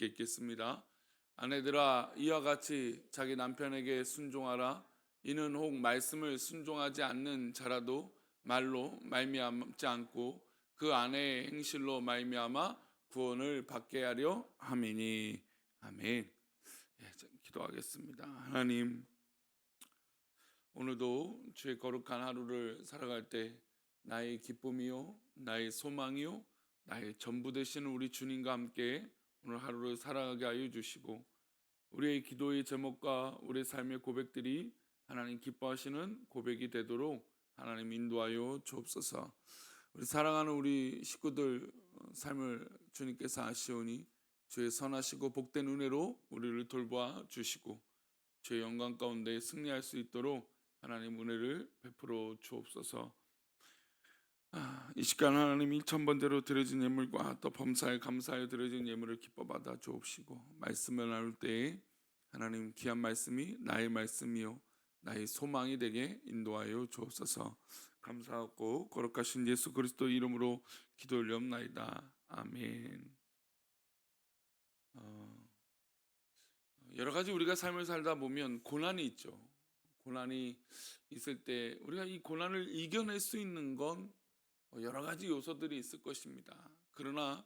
함께 읽겠습니다. 아내들아 이와 같이 자기 남편에게 순종하라. 이는 혹 말씀을 순종하지 않는 자라도 말로 말미암지 않고 그 아내의 행실로 말미암아 구원을 받게 하려 함이니 아멘. 예, 자, 기도하겠습니다. 하나님 오늘도 주의 거룩한 하루를 살아갈 때 나의 기쁨이요 나의 소망이요 나의 전부 되시는 우리 주님과 함께 오늘 하루를 살아가게 하여 주시고 우리의 기도의 제목과 우리의 삶의 고백들이 하나님 기뻐하시는 고백이 되도록 하나님 인도하여 주옵소서. 우리 사랑하는 우리 식구들 어, 삶을 주님께서 아시오니 주의 선하시고 복된 은혜로 우리를 돌보아 주시고 주의 영광 가운데 승리할 수 있도록 하나님 은혜를 베풀어 주옵소서. 아, 이 시간 하나님 1천 번대로 드려진 예물과 또 범사에 감사하여 드려진 예물을 기뻐 받아 주옵시고 말씀을 나눌 때에 하나님 귀한 말씀이 나의 말씀이요 나의 소망이 되게 인도하여 주옵소서. 감사하고 거룩하신 예수 그리스도 이름으로 기도 올려옵나이다. 아멘. 어, 여러 가지 우리가 삶을 살다 보면 고난이 있죠. 고난이 있을 때 우리가 이 고난을 이겨낼 수 있는 건 여러 가지 요소들이 있을 것입니다. 그러나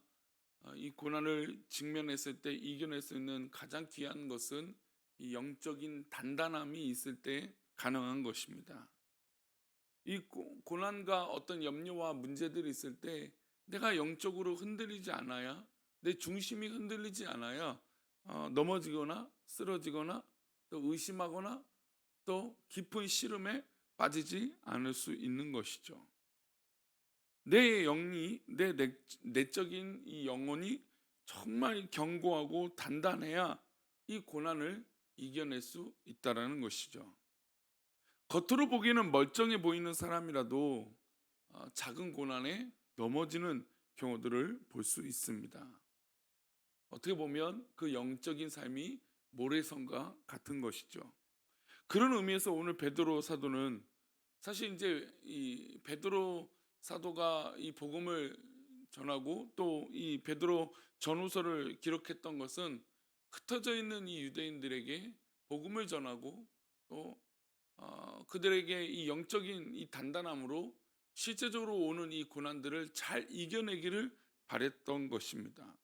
어, 이 고난을 직면했을 때 이겨낼 수 있는 가장 귀한 것은 이 영적인 단단함이 있을 때 가능한 것입니다. 이 고- 고난과 어떤 염려와 문제들이 있을 때 내가 영적으로 흔들리지 않아야 내 중심이 흔들리지 않아야 어, 넘어지거나 쓰러지거나 또 의심하거나 또 깊은 시름에 빠지지 않을 수 있는 것이죠. 내 영이 내 내- 내적인 이 영혼이 정말 견고하고 단단해야 이 고난을 이겨낼 수 있다라는 것이죠. 겉으로 보기에는 멀쩡해 보이는 사람이라도 어, 작은 고난에 넘어지는 경우들을 볼 수 있습니다. 어떻게 보면 그 영적인 삶이 모래성과 같은 것이죠. 그런 의미에서 오늘 베드로 사도는 사실 이제 이 베드로 사도가 이 복음을 전하고 또 이 베드로 전후서를 기록했던 것은 흩어져 있는 이 유대인들에게 복음을 전하고 또 어, 그들에게 이 영적인 이 단단함으로 실제적으로 오는 이 고난들을 잘 이겨내기를 바랬던 것입니다.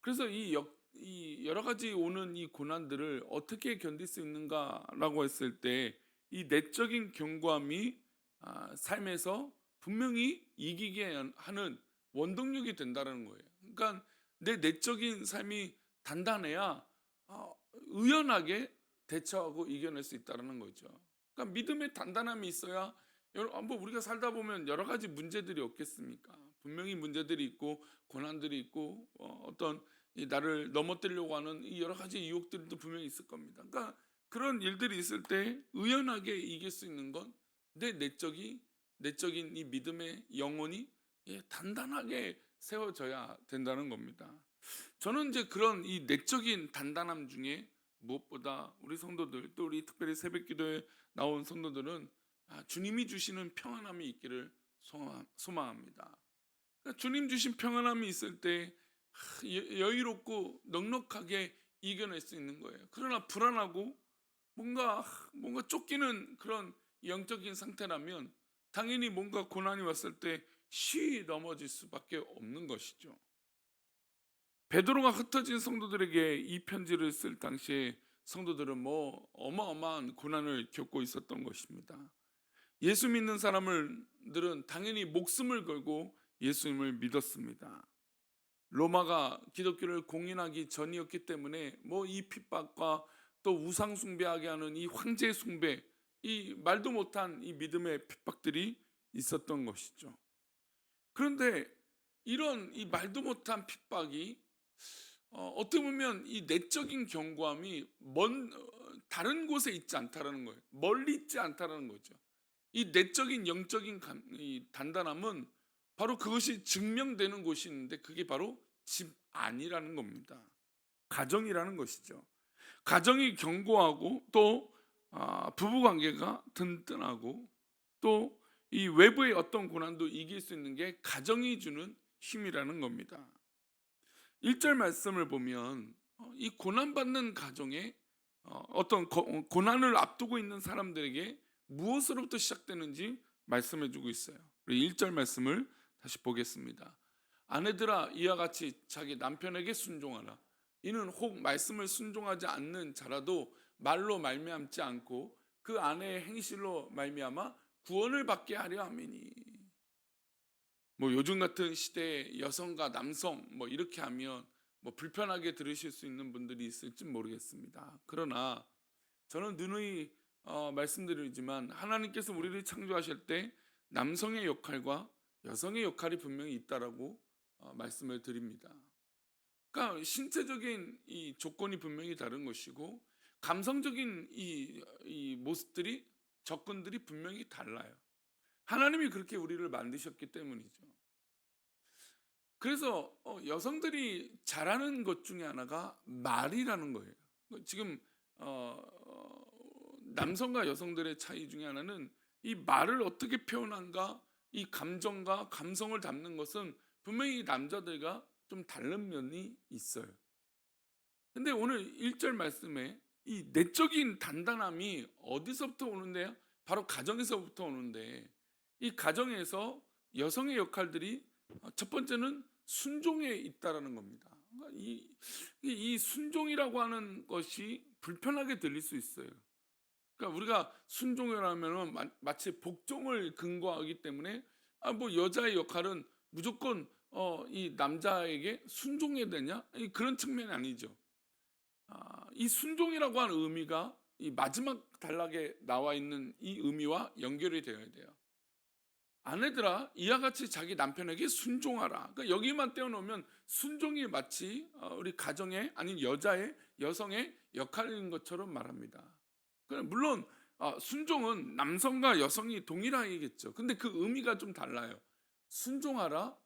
그래서 이, 역, 이 여러 가지 오는 이 고난들을 어떻게 견딜 수 있는가라고 했을 때 이 내적인 견고함이 아, 삶에서 분명히 이기게 하는 원동력이 된다는 거예요. 그러니까 내 내적인 삶이 단단해야 어, 의연하게 대처하고 이겨낼 수 있다는 거죠. 그러니까 믿음의 단단함이 있어야 한번 우리가 살다 보면 여러 가지 문제들이 없겠습니까? 분명히 문제들이 있고 고난들이 있고 어, 어떤 이 나를 넘어뜨리려고 하는 이 여러 가지 유혹들도 분명히 있을 겁니다. 그러니까 그런 일들이 있을 때 의연하게 이길 수 있는 건 내 내적이 내적인 이 믿음의 영혼이 예, 단단하게 세워져야 된다는 겁니다. 저는 이제 그런 이 내적인 단단함 중에 무엇보다 우리 성도들 또 우리 특별히 새벽기도에 나온 성도들은 아, 주님이 주시는 평안함이 있기를 소망- 소망합니다. 그러니까 주님 주신 평안함이 있을 때 여유롭고 넉넉하게 이겨낼 수 있는 거예요. 그러나 불안하고 뭔가 뭔가 쫓기는 그런 영적인 상태라면 당연히 뭔가 고난이 왔을 때쉬 넘어질 수밖에 없는 것이죠. 베드로가 흩어진 성도들에게 이 편지를 쓸 당시에 성도들은 뭐 어마어마한 고난을 겪고 있었던 것입니다. 예수 믿는 사람들은 당연히 목숨을 걸고 예수님을 믿었습니다. 로마가 기독교를 공인하기 전이었기 때문에 뭐 이 핍박과 또 우상 숭배하게 하는 이 황제 숭배, 이 말도 못한 이 믿음의 핍박들이 있었던 것이죠. 그런데 이런 이 말도 못한 핍박이 어, 어떻게 보면 이 내적인 견고함이 먼 어, 다른 곳에 있지 않다라는 거예요. 멀리 있지 않다라는 거죠. 이 내적인 영적인 감- 이 단단함은 바로 그것이 증명되는 곳이 있는데 그게 바로 집 안이라는 겁니다. 가정이라는 것이죠. 가정이 견고하고 또 아, 부부 관계가 든든하고 또 이 외부의 어떤 고난도 이길 수 있는 게 가정이 주는 힘이라는 겁니다. 1절 말씀을 보면 어, 이 고난받는 가정에 어, 어떤 거- 어, 고난을 앞두고 있는 사람들에게 무엇으로부터 시작되는지 말씀해 주고 있어요. 우리 1절 말씀을 다시 보겠습니다. 아내들아 이와 같이 자기 남편에게 순종하라. 이는 혹 말씀을 순종하지 않는 자라도 말로 말미암지 않고 그 아내의 행실로 말미암아 구원을 받게 하려 함이니. 뭐 요즘 같은 시대에 여성과 남성 뭐 이렇게 하면 뭐 불편하게 들으실 수 있는 분들이 있을지 모르겠습니다. 그러나 저는 누누이 어, 말씀드리지만 하나님께서 우리를 창조하실 때 남성의 역할과 여성의 역할이 분명히 있다라고 어, 말씀을 드립니다. 그러니까 신체적인 이 조건이 분명히 다른 것이고 감성적인 이, 이 모습들이 접근들이 분명히 달라요. 하나님이 그렇게 우리를 만드셨기 때문이죠. 그래서 어, 여성들이 잘하는 것 중에 하나가 말이라는 거예요. 지금 어, 어, 남성과 여성들의 차이 중에 하나는 이 말을 어떻게 표현한가, 이 감정과 감성을 담는 것은 분명히 이 남자들과 좀 다른 면이 있어요. 근데 오늘 1절 말씀에 이 내적인 단단함이 어디서부터 오는데요? 바로 가정에서부터 오는데 이 가정에서 여성의 역할들이 어, 첫 번째는 순종에 있다라는 겁니다. 그러니까 이, 이- 이 순종이라고 하는 것이 불편하게 들릴 수 있어요. 그러니까 우리가 순종이라면은 마- 마치 복종을 근거하기 때문에 아 뭐 여자의 역할은 무조건 어 이 남자에게 순종해야 되냐? 이 그런 측면이 아니죠. 아, 이 순종이라고 하는 의미가 이 마지막 단락에 나와 있는 이 의미와 연결이 되어야 돼요. 아내들아 이와 같이 자기 남편에게 순종하라. 그러니까 여기만 떼어놓으면 순종이 마치 어, 우리 가정의 아닌 여자의 여성의 역할인 것처럼 말합니다. 물론 어, 순종은 남성과 여성이 동일하겠죠. 근데 그 의미가 좀 달라요. 순종하라.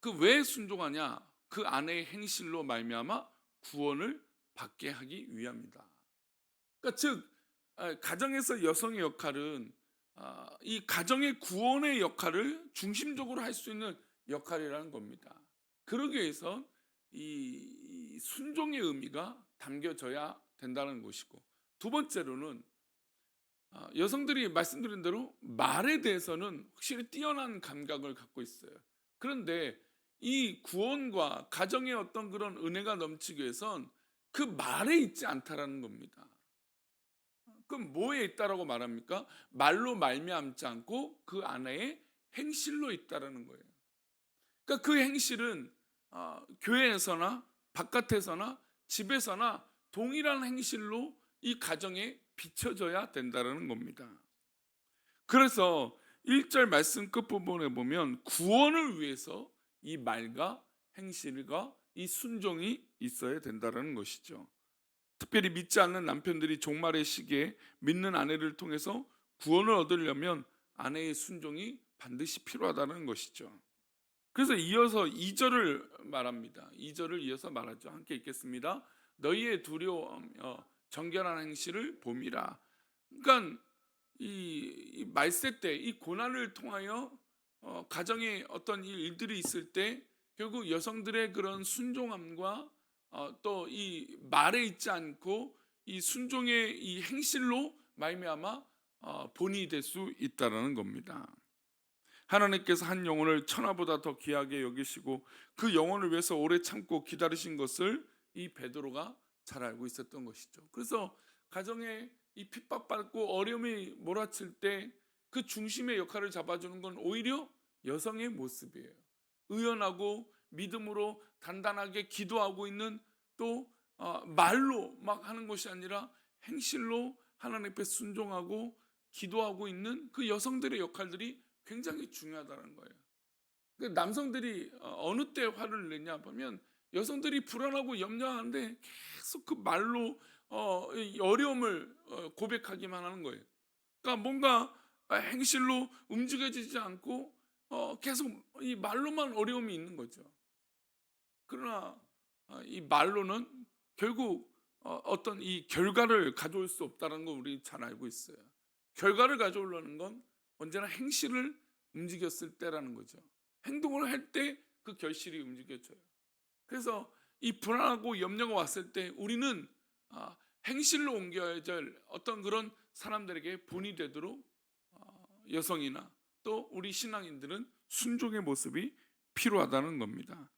그 왜 순종하냐? 그 아내의 행실로 말미암아 구원을 받게 하기 위함이다. 그러니까 즉 아, 가정에서 여성의 역할은 아, 이 가정의 구원의 역할을 중심적으로 할 수 있는 역할이라는 겁니다. 그러기 위해서 이, 이 순종의 의미가 담겨져야 된다는 것이고 두 번째로는 아, 여성들이 말씀드린 대로 말에 대해서는 확실히 뛰어난 감각을 갖고 있어요. 그런데 이 구원과 가정의 어떤 그런 은혜가 넘치기 위해선 그 말에 있지 않다라는 겁니다. 그럼 뭐에 있다라고 말합니까? 말로 말미암지 않고 그 안에 행실로 있다라는 거예요. 그러니까 그 행실은 아, 교회에서나 바깥에서나 집에서나 동일한 행실로 이 가정에 비춰져야 된다라는 겁니다. 그래서 1절 말씀 끝부분에 보면 구원을 위해서 이 말과 행실과 이 순종이 있어야 된다라는 것이죠. 특별히 믿지 않는 남편들이 종말의 시기에 믿는 아내를 통해서 구원을 얻으려면 아내의 순종이 반드시 필요하다는 것이죠. 그래서 이어서 2절을 말합니다. 2절을 이어서 말하죠. 함께 읽겠습니다. 너희의 두려움, 어, 정결한 행실을 봄이라. 그러니까 이, 이 말세 때 이 고난을 통하여 어, 가정에 어떤 일- 일들이 있을 때 결국 여성들의 그런 순종함과 어, 또 이 말에 있지 않고 이 순종의 이 행실로 말미암아 어, 본이 될 수 있다라는 겁니다. 하나님께서 한 영혼을 천하보다 더 귀하게 여기시고 그 영혼을 위해서 오래 참고 기다리신 것을 이 베드로가 잘 알고 있었던 것이죠. 그래서 가정에 이 핍박받고 어려움이 몰아칠 때 그 중심의 역할을 잡아주는 건 오히려 여성의 모습이에요. 의연하고 믿음으로 단단하게 기도하고 있는 또 어, 말로 막 하는 것이 아니라 행실로 하나님 앞에 순종하고 기도하고 있는 그 여성들의 역할들이 굉장히 중요하다는 거예요. 그 남성들이 어, 어느 때 화를 내냐 보면 여성들이 불안하고 염려하는데 계속 그 말로 어, 이 어려움을 어, 고백하기만 하는 거예요. 그러니까 뭔가 행실로 움직여지지 않고 어, 계속 이 말로만 어려움이 있는 거죠. 그러나 어, 이 말로는 결국 어, 어떤 이 결과를 가져올 수 없다는 걸 우리 잘 알고 있어요. 결과를 가져오려는 건 언제나 행실을 움직였을 때라는 거죠. 행동을 할 때 그 결실이 움직여져요. 그래서 이 불안하고 염려가 왔을 때 우리는 아, 행실로 옮겨야 될 어떤 그런 사람들에게 본이 되도록 어, 여성이나 또 우리 신앙인들은 순종의 모습이 필요하다는 겁니다.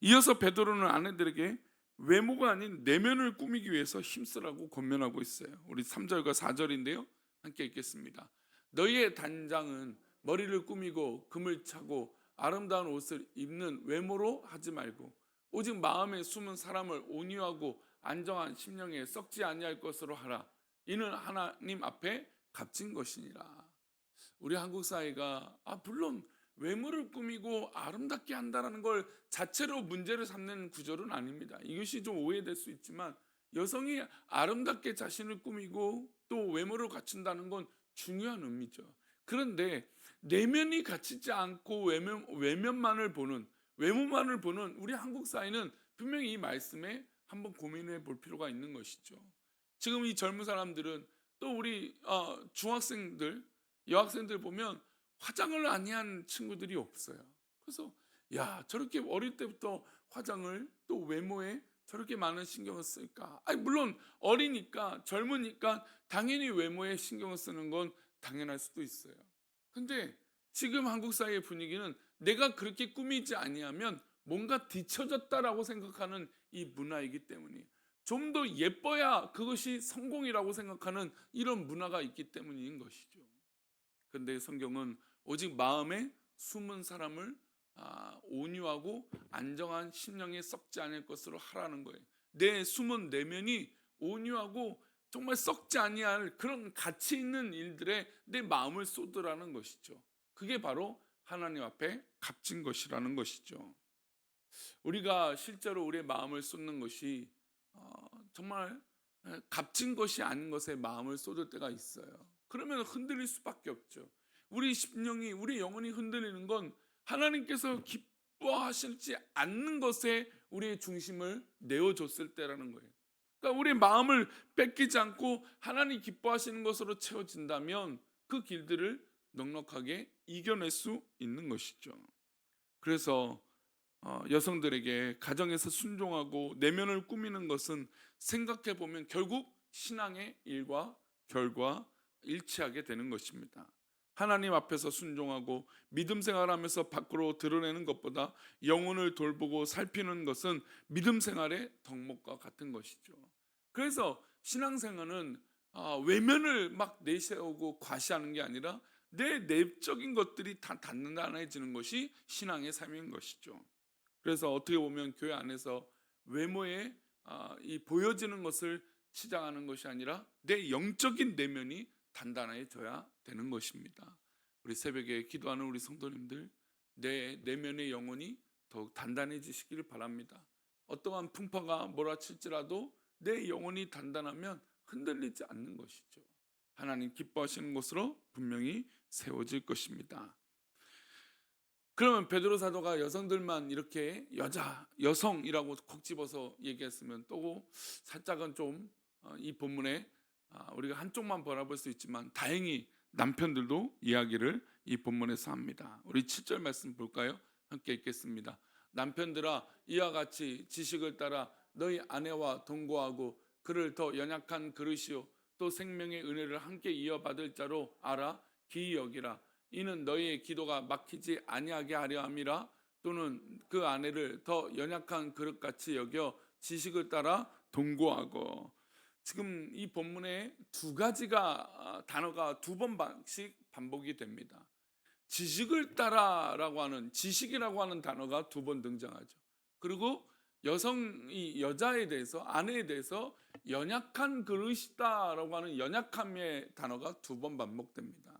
이어서 베드로는 아내들에게 외모가 아닌 내면을 꾸미기 위해서 힘쓰라고 권면하고 있어요. 우리 3절과 4절인데요. 함께 읽겠습니다. 너희의 단장은 머리를 꾸미고 금을 차고 아름다운 옷을 입는 외모로 하지 말고 오직 마음에 숨은 사람을 온유하고 안정한 심령에 썩지 아니할 것으로 하라. 이는 하나님 앞에 값진 것이니라. 우리 한국 사회가 아 물론 외모를 꾸미고 아름답게 한다는 걸 자체로 문제를 삼는 구조는 아닙니다. 이것이 좀 오해될 수 있지만 여성이 아름답게 자신을 꾸미고 또 외모를 갖춘다는 건 중요한 의미죠. 그런데 내면이 갖추지 않고 외면, 외면만을 보는 외모만을 보는 우리 한국 사회는 분명히 이 말씀에 한번 고민해 볼 필요가 있는 것이죠. 지금 이 젊은 사람들은 또 우리 어, 중학생들, 여학생들 보면 화장을 안 한 친구들이 없어요. 그래서 야 저렇게 어릴 때부터 화장을 또 외모에 저렇게 많은 신경을 쓸까? 아니 물론 어리니까 젊으니까 당연히 외모에 신경을 쓰는 건 당연할 수도 있어요. 근데 지금 한국 사회의 분위기는 내가 그렇게 꾸미지 아니하면 뭔가 뒤처졌다라고 생각하는 이 문화이기 때문에 좀더 예뻐야 그것이 성공이라고 생각하는 이런 문화가 있기 때문인 것이죠. 근데 성경은 오직 마음에 숨은 사람을 아, 온유하고 안정한 심령에 썩지 않을 것으로 하라는 거예요. 내 숨은 내면이 온유하고 정말 썩지 아니할 그런 가치 있는 일들에 내 마음을 쏟으라는 것이죠. 그게 바로 하나님 앞에 값진 것이라는 것이죠. 우리가 실제로 우리의 마음을 쏟는 것이 어, 정말 값진 것이 아닌 것에 마음을 쏟을 때가 있어요. 그러면 흔들릴 수밖에 없죠. 우리 심령이 우리 영혼이 흔들리는 건 하나님께서 기뻐하실지 않는 것에 우리의 중심을 내어줬을 때라는 거예요. 그러니까 우리 마음을 뺏기지 않고 하나님 기뻐하시는 것으로 채워진다면 그 길들을 넉넉하게 이겨낼 수 있는 것이죠. 그래서 어, 여성들에게 가정에서 순종하고 내면을 꾸미는 것은 생각해 보면 결국 신앙의 일과 결과 일치하게 되는 것입니다. 하나님 앞에서 순종하고 믿음 생활하면서 밖으로 드러내는 것보다 영혼을 돌보고 살피는 것은 믿음 생활의 덕목과 같은 것이죠. 그래서 신앙생활은 아, 외면을 막 내세우고 과시하는 게 아니라 내 내적인 것들이 다 단단해지는 것이 신앙의 삶인 것이죠. 그래서 어떻게 보면 교회 안에서 외모에 아, 이 보여지는 것을 치장하는 것이 아니라 내 영적인 내면이 단단해져야 되는 것입니다. 우리 새벽에 기도하는 우리 성도님들 내 내면의 영혼이 더욱 단단해지시기를 바랍니다. 어떠한 풍파가 몰아칠지라도 내 영혼이 단단하면 흔들리지 않는 것이죠. 하나님 기뻐하시는 곳으로 분명히 세워질 것입니다. 그러면 베드로 사도가 여성들만 이렇게 여자, 여성이라고 콕 집어서 얘기했으면 또 살짝은 좀 이 본문에 아, 우리가 한쪽만 바라볼 수 있지만 다행히 남편들도 이야기를 이 본문에서 합니다. 우리 7절 말씀 볼까요? 함께 읽겠습니다. 남편들아 이와 같이 지식을 따라 너희 아내와 동거하고 그를 더 연약한 그릇이요 또 생명의 은혜를 함께 이어받을 자로 알아 기이 여기라 이는 너희의 기도가 막히지 아니하게 하려 함이라 또는 그 아내를 더 연약한 그릇같이 여겨 지식을 따라 동거하고 지금 이 본문에 두 가지가 단어가 두 번씩 반복이 됩니다. 지식을 따라라고 하는 지식이라고 하는 단어가 두 번 등장하죠. 그리고 여성이 여자에 대해서 아내에 대해서 연약한 그릇이다라고 하는 연약함의 단어가 두 번 반복됩니다.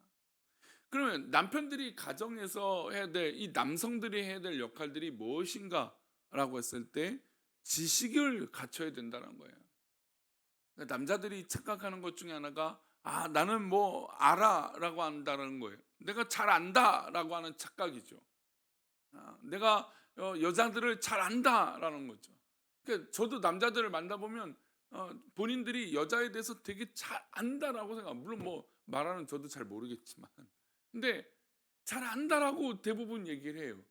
그러면 남편들이 가정에서 해야 될 이 남성들이 해야 될 역할들이 무엇인가라고 했을 때 지식을 갖춰야 된다는 거예요. 그러니까 남자들이 착각하는 것 중에 하나가 아 나는 뭐 알아라고 한다는 거예요. 내가 잘 안다라고 하는 착각이죠. 아, 내가 어, 여자들을 잘 안다라는 거죠. 그러니까 저도 남자들을 만나 보면 어, 본인들이 여자에 대해서 되게 잘 안다라고 생각. 물론 뭐 말하는 저도 잘 모르겠지만, 근데 잘 안다라고 대부분 얘기를 해요.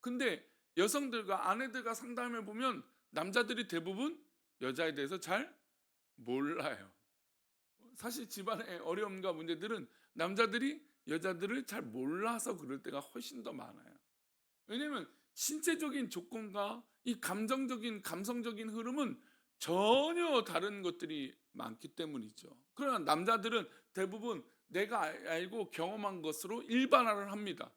근데 여성들과 아내들과 상담해 보면 남자들이 대부분 여자에 대해서 잘 몰라요. 사실 집안의 어려움과 문제들은 남자들이 여자들을 잘 몰라서 그럴 때가 훨씬 더 많아요. 왜냐하면 신체적인 조건과 이 감정적인 감성적인 흐름은 전혀 다른 것들이 많기 때문이죠. 그러나 남자들은 대부분 내가 알- 알고 경험한 것으로 일반화를 합니다.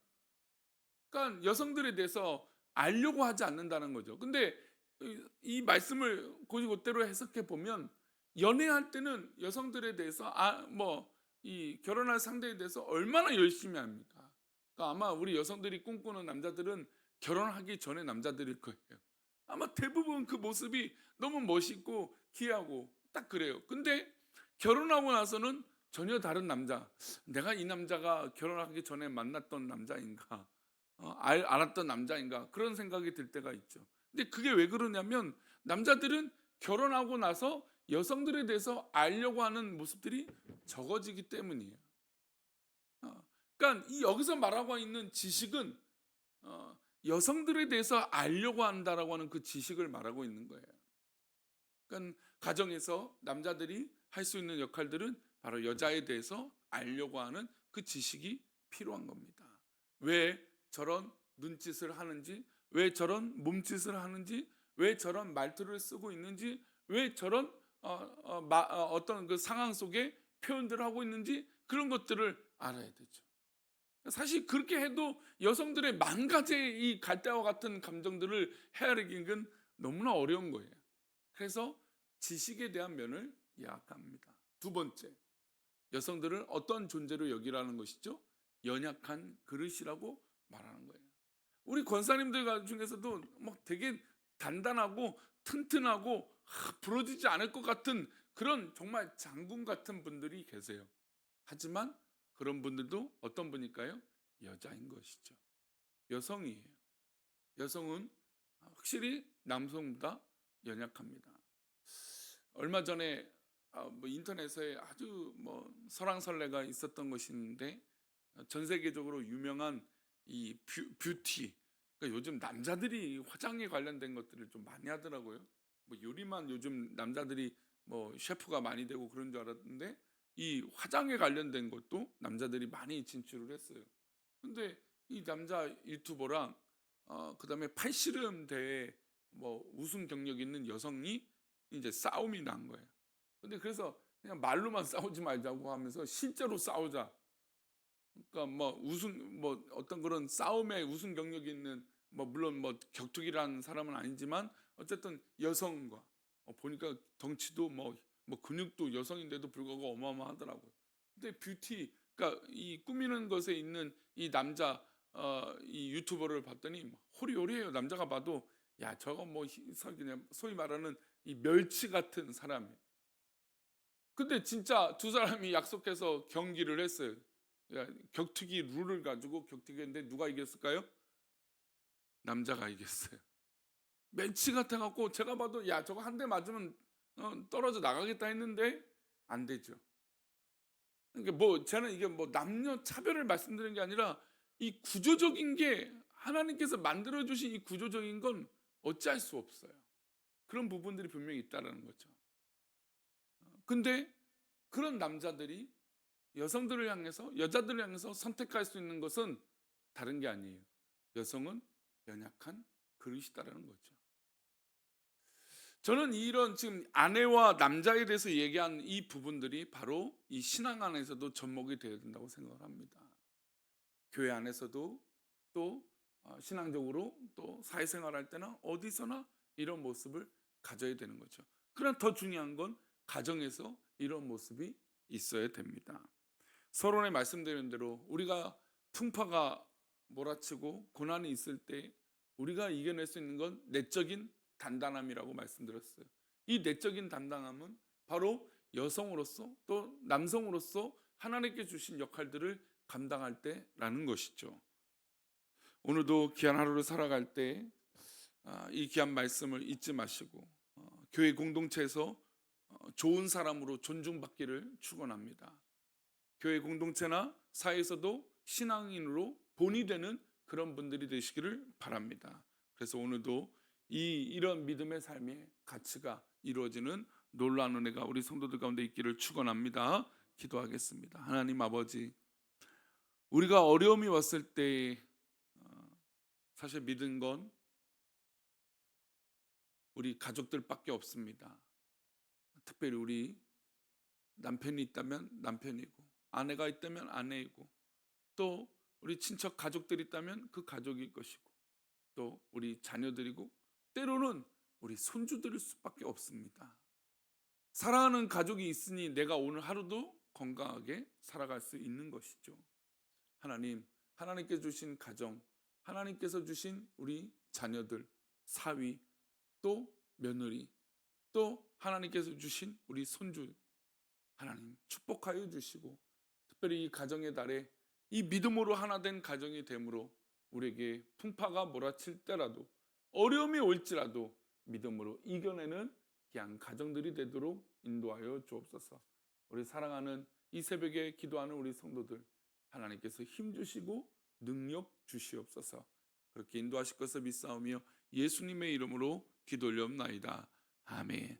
그러니까 여성들에 대해서 알려고 하지 않는다는 거죠. 근데 이- 이 말씀을 곧이곧대로 해석해 보면 연애할 때는 여성들에 대해서 아 뭐 이 결혼할 상대에 대해서 얼마나 열심히 합니까? 그러니까 아마 우리 여성들이 꿈꾸는 남자들은 결혼하기 전에 남자들일 거예요. 아마 대부분 그 모습이 너무 멋있고 귀하고 딱 그래요. 근데 결혼하고 나서는 전혀 다른 남자. 내가 이 남자가 결혼하기 전에 만났던 남자인가? 어, 알, 알았던 남자인가? 그런 생각이 들 때가 있죠. 근데 그게 왜 그러냐면 남자들은 결혼하고 나서 여성들에 대해서 알려고 하는 모습들이 적어지기 때문이에요. 어, 그러니까 이 여기서 말하고 있는 지식은 어, 여성들에 대해서 알려고 한다라고 하는 그 지식을 말하고 있는 거예요. 그러니까 가정에서 남자들이 할 수 있는 역할들은 바로 여자에 대해서 알려고 하는 그 지식이 필요한 겁니다. 왜 저런 눈짓을 하는지, 왜 저런 몸짓을 하는지, 왜 저런 말투를 쓰고 있는지, 왜 저런 어, 어, 마, 어, 떤그 상황 속에 표현들을 하고 있는지 그런 것들을 알아야 되죠. 사실 그렇게 해도 여성들의 만 가지의 이 갈대와 같은 감정들을 헤아리기는 너무나 어려운 거예요. 그래서 지식에 대한 면을 약합니다. 두 번째, 여성들을 어떤 존재로 여기라는 것이죠? 연약한 그릇이라고 말하는 거예요. 우리 권사님들 중에서도 막 되게 단단하고 튼튼하고 하, 부러지지 않을 것 같은 그런 정말 장군 같은 분들이 계세요. 하지만 그런 분들도 어떤 분일까요? 여자인 것이죠. 여성이에요. 여성은 확실히 남성보다 연약합니다. 얼마 전에 아, 뭐 인터넷에 아주 뭐 설왕설래가 있었던 것인데 전 세계적으로 유명한 이 뷰, 뷰티 그러니까 요즘 남자들이 화장에 관련된 것들을 좀 많이 하더라고요. 뭐 요리만 요즘 남자들이 뭐 셰프가 많이 되고 그런 줄 알았는데 이 화장에 관련된 것도 남자들이 많이 진출을 했어요. 근데 이 남자 유튜버랑 어 그다음에 팔씨름 대회 뭐 우승 경력 있는 여성이 이제 싸움이 난 거예요. 근데 그래서 그냥 말로만 싸우지 말자고 하면서 실제로 싸우자. 그러니까 뭐 우승 뭐 어떤 그런 싸움에 우승 경력이 있는 뭐 물론 뭐 격투기라는 사람은 아니지만 어쨌든 여성과 어, 보니까 덩치도 뭐, 뭐 근육도 여성인데도 불구하고 어마어마하더라고요. 근데 뷰티 그러니까 이 꾸미는 것에 있는 이 남자 어, 이 유튜버를 봤더니 막 호리호리해요. 남자가 봐도 야 저거 뭐 그냥 소위 말하는 이 멸치 같은 사람이에요. 근데 진짜 두 사람이 약속해서 경기를 했어요. 야, 격투기 룰을 가지고 격투기했는데 누가 이겼을까요? 남자가 이겼어요. 멘치 같아갖고 제가 봐도 야 저거 한 대 맞으면 어, 떨어져 나가겠다 했는데 안 되죠. 그러니까 뭐 저는 이게 뭐 남녀 차별을 말씀드리는 게 아니라 이 구조적인 게 하나님께서 만들어 주신 이 구조적인 건 어찌할 수 없어요. 그런 부분들이 분명히 있다라는 거죠. 근데 그런 남자들이 여성들을 향해서 여자들을 향해서 선택할 수 있는 것은 다른 게 아니에요. 여성은 연약한 그릇이다라는 거죠. 저는 이런 지금 아내와 남자에 대해서 얘기한 이 부분들이 바로 이 신앙 안에서도 접목이 되어야 된다고 생각을 합니다. 교회 안에서도 또 어, 신앙적으로 또 사회생활 할 때나 어디서나 이런 모습을 가져야 되는 거죠. 그러나 더 중요한 건 가정에서 이런 모습이 있어야 됩니다. 서론에 말씀드린 대로 우리가 풍파가 몰아치고 고난이 있을 때 우리가 이겨낼 수 있는 건 내적인 단단함이라고 말씀드렸어요. 이 내적인 단단함은 바로 여성으로서 또 남성으로서 하나님께 주신 역할들을 감당할 때라는 것이죠. 오늘도 귀한 하루를 살아갈 때 이 귀한 말씀을 잊지 마시고 어, 교회 공동체에서 어, 좋은 사람으로 존중받기를 축원합니다. 교회 공동체나 사회에서도 신앙인으로 본이 되는 그런 분들이 되시기를 바랍니다. 그래서 오늘도 이 이런 믿음의 삶의 가치가 이루어지는 놀라운 은혜가 우리 성도들 가운데 있기를 축원합니다. 기도하겠습니다. 하나님 아버지, 우리가 어려움이 왔을 때 어, 사실 믿은 건 우리 가족들밖에 없습니다. 특별히 우리 남편이 있다면 남편이고 아내가 있다면 아내이고 또 우리 친척 가족들이 있다면 그 가족일 것이고 또 우리 자녀들이고 때로는 우리 손주들일 수밖에 없습니다. 사랑하는 가족이 있으니 내가 오늘 하루도 건강하게 살아갈 수 있는 것이죠. 하나님, 하나님께서 주신 가정, 하나님께서 주신 우리 자녀들, 사위, 또 며느리, 또 하나님께서 주신 우리 손주, 하나님 축복하여 주시고 특별히 이 가정의 달에 이 믿음으로 하나 된 가정이 되므로 우리에게 풍파가 몰아칠 때라도 어려움이 올지라도 믿음으로 이겨내는 귀한 가정들이 되도록 인도하여 주옵소서. 우리 사랑하는 이 새벽에 기도하는 우리 성도들 하나님께서 힘 주시고 능력 주시옵소서. 그렇게 인도하실 것을 믿사오며 예수님의 이름으로 기도 올려옵나이다. 아멘.